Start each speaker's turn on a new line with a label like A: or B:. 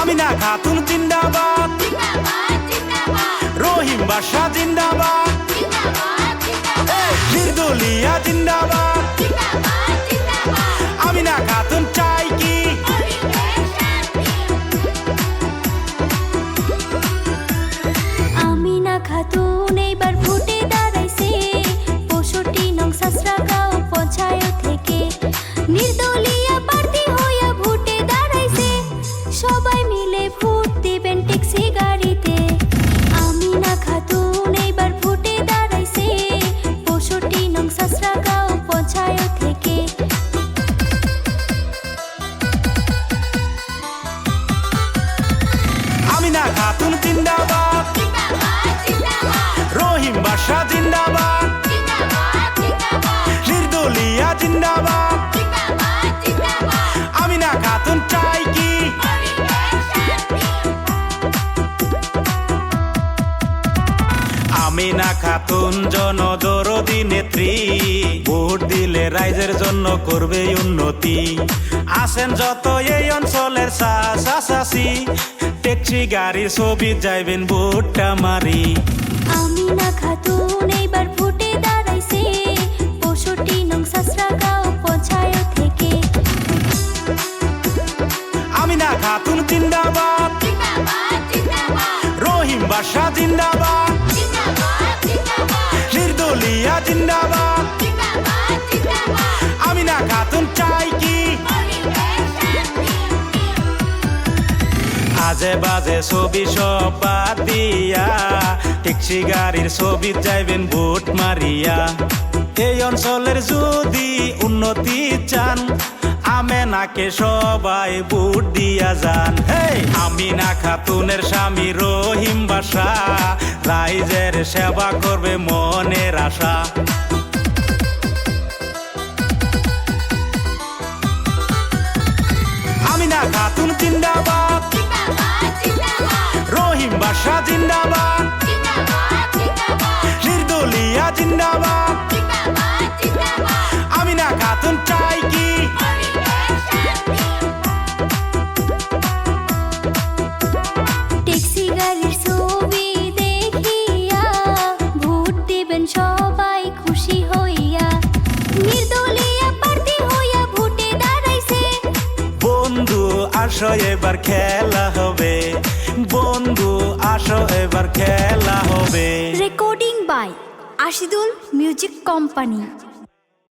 A: আমিনা খাতুন জিন্দাবাদ। রহিম বাসা জিন্দাবাদ।
B: সাসরাগাঁও পঞ্চায়েত থেকে। আমিনা খাতুন
A: জিন্দাবাদ। আমিনা খাতুন জনদরদি নেত্রী। ভোট দিলে রাইজের জন্য করবে উন্নতি। আসেন যত এই অঞ্চলের চাষি ট্যাক্সি গাড়ি ছবি যাইবেন ভোটটা মারি।
B: আমিনা খাতুন এইবার ভোটে দাঁড়াইছে। পঁয়ষট্টি নং সাসরাগাঁও পঞ্চায়েত থেকে।
A: আমিনা খাতুন জিন্দাবাদ। রহিম বাদশা জিন্দাবাদ। আজে বাজে ছবি সব বাদ দিয়া। ট্যাক্সি গাড়ির ছবি যাইবেন ভোট মারিয়া। এই অঞ্চলের যদি উন্নতি চান, আমেনাকে সবাই ভোট দিয়া যান। হেই আমিনা খাতুনের স্বামী রহিম বাসা, রাইজের সেবা করবে মনের আশা। আমিনা খাতুন জিন্দাবাদ। বাসা জিন্দাবাদ। নির্দলিয়া জিন্দাবাদ। আমিনা খাতুন চাই কি?
B: ট্যাক্সি গাড়ির ছবি দেখিয়া ভোট দিবেন সবাই খুশি হইয়া। নির্দলীয় প্রার্থী হইয়া ভোটে দাঁড়াইছে।
A: বন্ধু আসো এবার খেলা হবে। বন্ধু আসো এবার খেলা হবে।
B: Recording by Ashidul music company